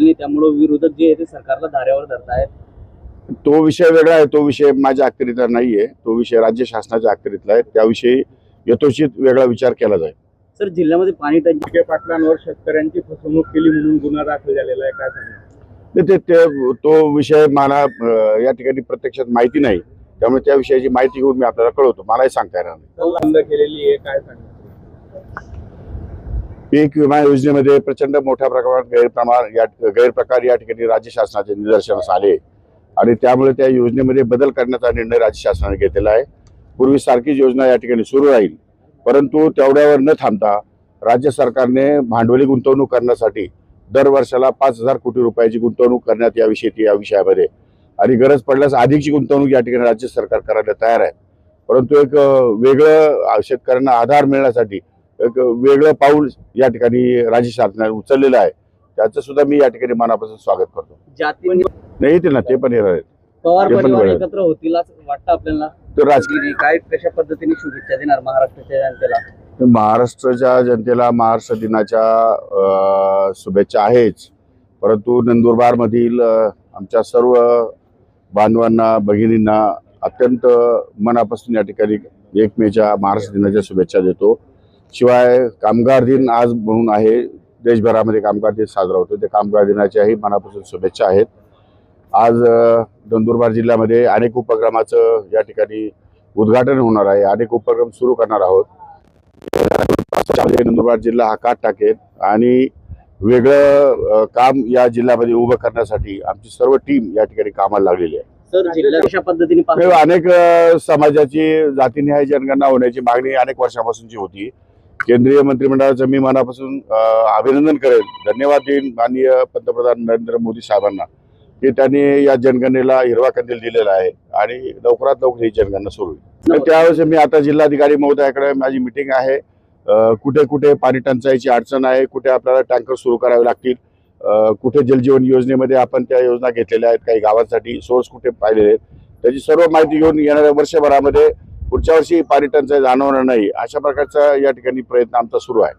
नाही त्यामुळे विरोधक जे आहे ते सरकारला धाऱ्यावर धरतायत. तो विषय वेगळा आहे तो विषय माझ्या अखत्यारीतला नाहीये. तो विषय राज्य शासनाच्या अखत्यारीतला आहे. त्याविषयी यथोचित वेगळा विचार केला जाईल. सर जिल्ह्यामध्ये पाणी टंचाई विखे पाटलांवर शेतकऱ्यांची फसवणूक केली म्हणून गुन्हा दाखल झालेला आहे. काय सांगा ते- ते ते- तो विषय मला अं, या ठिकाणी प्रत्यक्षात माहिती नाही. त्यामुळे त्या विषयाची माहिती घेऊन मी आपल्याला कळवतो. मलाही सांगता येणार नाही. बंद केलेली आहे. काय सांगा पीक विमा योजनेमध्ये प्रचंड मोठ्या प्रमाणात गैरप्रमाण या गैरप्रकार या ठिकाणी राज्य शासनाचे निदर्शनास आले आणि त्यामुळे त्या योजनेमध्ये बदल करण्याचा निर्णय राज्य शासनाने घेतलेला आहे. पूर्वी सारखीच योजना या ठिकाणी सुरू राहील. परंतु तेवढ्यावर न थांबता राज्य सरकारने भांडवली गुंतवणूक करण्यासाठी दर वर्षाला पाच हजार कोटी रुपयाची गुंतवणूक करण्यात याविषयी या विषयामध्ये. आणि गरज पडल्यास अधिकची गुंतवणूक या ठिकाणी राज्य सरकार करायला तयार आहे. परंतु एक वेगळं शेतकऱ्यांना आधार मिळण्यासाठी एक वेगळं पाऊल या ठिकाणी राज्य शासनाने उचललेलं आहे. त्याचं सुद्धा मी या ठिकाणी मनापासून स्वागत करतो. जाती नाही येतील ना ते पण येणार आहेत. पवार ते पण परिवार बरं. एकत्र होतील असं वाटतं आपल्याला? तर राजकीय काय कशा पद्धतीने शुभेच्छा देणार महाराष्ट्राच्या जनतेला? महाराष्ट्राच्या जनतेला महाराष्ट्र दिनाच्या अं, शुभेच्छा आहेच. परंतु नंदुरबारमधील अं, आमच्या सर्व बांधवांना भगिनींना अत्यंत मनापासून या ठिकाणी एक मेच्या महाराष्ट्र दिनाच्या शुभेच्छा देतो. शिवाय कामगार दिन आज म्हणून आहे देशभरामध्ये कामगार दिन साजरा होतो. त्या कामगार दिनाच्याही मनापासून शुभेच्छा आहेत. आज नंदुरबार जिल्ह्यामध्ये अनेक उपक्रमाचं या ठिकाणी उद्घाटन होणार आहे. अनेक उपक्रम सुरू करणार आहोत. नंदुरबार जिल्हा हा काट टाकेल आणि वेगळं काम या जिल्ह्यामध्ये उभं करण्यासाठी आमची सर्व टीम या ठिकाणी कामाला लागलेली आहे. अनेक समाजाची जातीनिहाय जनगणना होण्याची मागणी अनेक वर्षापासूनची होती. केंद्रीय मंत्रिमंडळाचं मी मनापासून अभिनंदन करेन धन्यवाद देईन माननीय पंतप्रधान नरेंद्र मोदी साहेबांना की त्यांनी या जनगणनेला हिरवा कंदील दिलेला आहे आणि लवकरात लवकर ही जनगणना सुरू होईल. त्यावेळेस मी आता जिल्हाधिकारी महोदयाकडे माझी मिटिंग आहे. कुठे कुठे पाणी टंचाईची अडचण आहे कुठे आपल्याला टँकर सुरू करावे लागतील कुठे जलजीवन योजनेमध्ये आपण त्या योजना घेतलेल्या आहेत काही गावांसाठी सोर्स कुठे पाहिलेले आहेत. त्याची सर्व माहिती घेऊन येणाऱ्या वर्षभरामध्ये पुढच्या वर्षी पाणी टंचाई जाणवणार नाही. अशा प्रकारचा या ठिकाणी प्रयत्न आमचा सुरू आहे.